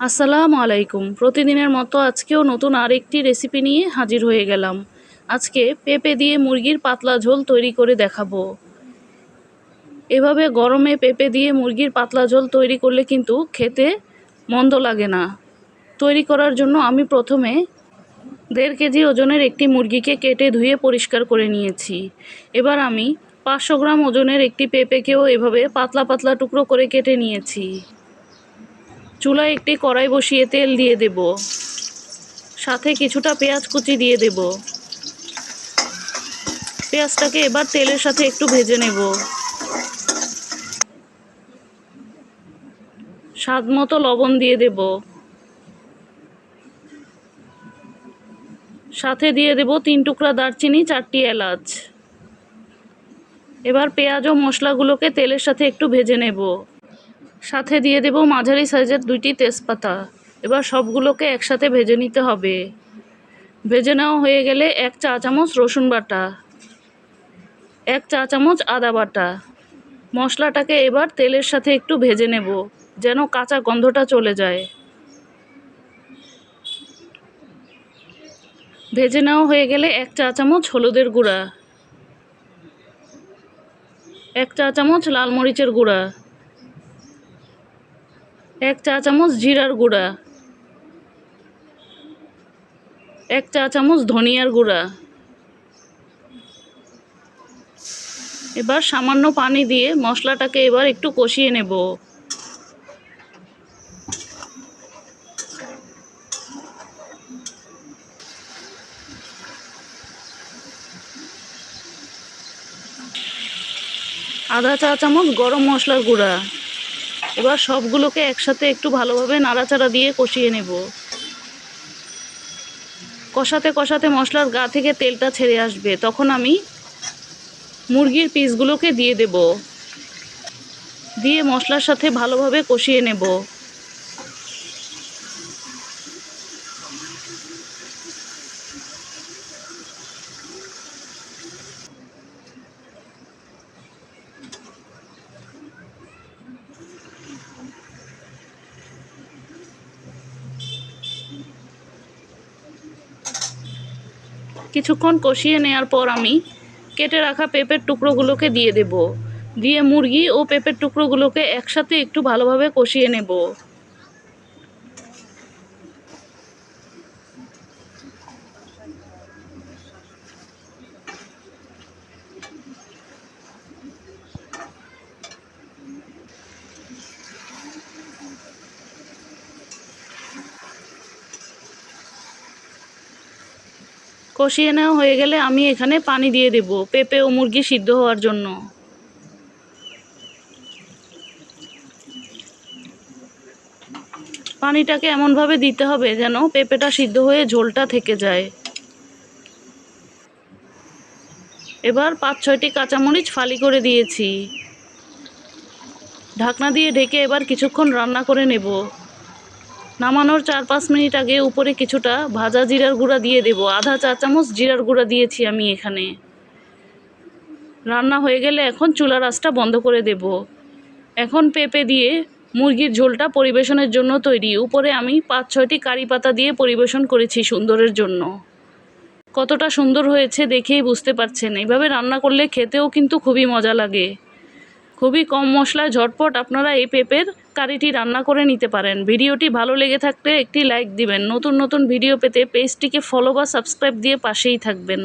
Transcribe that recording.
আসসালামু আলাইকুম। প্রতিদিনের মতো আজকেও নতুন আরেকটি রেসিপি নিয়ে হাজির হয়ে গেলাম। আজকে পেঁপে দিয়ে মুরগির পাতলা ঝোল তৈরি করে দেখাবো। এভাবে গরমে পেঁপে দিয়ে মুরগির পাতলা ঝোল তৈরি করলে কিন্তু খেতে মন্দ লাগে না। তৈরি করার জন্য আমি প্রথমে দেড় কেজি ওজনের একটি মুরগিকে কেটে ধুয়ে পরিষ্কার করে নিয়েছি। এবার আমি পাঁচশো গ্রাম ওজনের একটি পেঁপেকেও এভাবে পাতলা পাতলা টুকরো করে কেটে নিয়েছি। চুলায় একটি কড়াই বসিয়ে তেল দিয়ে দেব। সাথে কিছুটা পেঁয়াজ কুচি দিয়ে দেব। পেঁয়াজটাকে এবার তেলের সাথে একটু ভেজে নেব। স্বাদ মতো লবণ দিয়ে দেব। সাথে দিয়ে দেব তিন টুকরা দারচিনি, চারটি এলাচ। এবার পেঁয়াজ ও মশলাগুলোকে তেলের সাথে একটু ভেজে নেব। সাথে দিয়ে দেব মাঝারি সাইজের দুইটি তেজপাতা। এবার সবগুলোকে একসাথে ভেজে নিতে হবে। ভেজে নেওয়া হয়ে গেলে এক চা চামচ রসুন বাটা, এক চা চামচ আদা বাটা। মশলাটাকে এবার তেলের সাথে একটু ভেজে নেব, যেন কাঁচা গন্ধটা চলে যায়। ভেজে নেওয়া হয়ে গেলে এক চা চামচ হলুদের গুঁড়া, এক চা চামচ লাল মরিচের গুঁড়া এক চা চামচ জিরার গুঁড়া। এক চা চামচ ধনিয়ার গুঁড়া। এবার সামান্য পানি দিয়ে মশলাটাকে এবার একটু কষিয়ে নেব। আধা চা চামচ গরম মশলার গুঁড়া। এবার সবগুলোকে একসাথে একটু ভালোভাবে নাড়াচাড়া দিয়ে কষিয়ে নেব। কষাতে কষাতে মশলার গা থেকে তেলটা ছেড়ে আসবে। তখন আমি মুরগির পিসগুলোকে দিয়ে দেব। দিয়ে মশলার সাথে ভালোভাবে কষিয়ে নেব। কিছুক্ষণ কষিয়ে নেওয়ার পর আমি কেটে রাখা পেঁপের টুকরোগুলোকে দিয়ে দেব। দিয়ে মুরগি ও পেঁপের টুকরোগুলোকে একসাথে একটু ভালোভাবে কষিয়ে নেব। কষিয়ে নেওয়া হয়ে গেলে আমি এখানে পানি দিয়ে দেব, পেঁপে ও মুরগি সিদ্ধ হওয়ার জন্য। পানিটাকে এমনভাবে দিতে হবে যেন পেঁপেটা সিদ্ধ হয়ে ঝোলটা থেকে যায়। এবার পাঁচ ছয়টি কাঁচামরিচ ফালি করে দিয়েছি। ঢাকনা দিয়ে ঢেকে এবার কিছুক্ষণ রান্না করে নেব। নামানোর চার পাঁচ মিনিট আগে উপরে কিছুটা ভাজা জিরার গুঁড়া দিয়ে দেব। আধা চা চামচ জিরার গুঁড়া দিয়েছি আমি এখানে। রান্না হয়ে গেলে এখন চুলার আঁচটা বন্ধ করে দেব। এখন পেঁপে দিয়ে মুরগির ঝোলটা পরিবেশনের জন্য তৈরি। উপরে আমি পাঁচ ছয়টি কারি পাতা দিয়ে পরিবেশন করেছি সুন্দরের জন্য। কতটা সুন্দর হয়েছে দেখেই বুঝতে পারছেন। এইভাবে রান্না করলে খেতেও কিন্তু খুবই মজা লাগে। খুবই কম মশলায় ঝটপট আপনারা এই পেঁপের কারিটি রান্না করে নিতে পারেন। ভিডিওটি ভালো লেগে থাকলে একটি লাইক দিবেন। নতুন নতুন ভিডিও পেতে পেজটিকে ফলো বা সাবস্ক্রাইব দিয়ে পাশেই থাকবেন।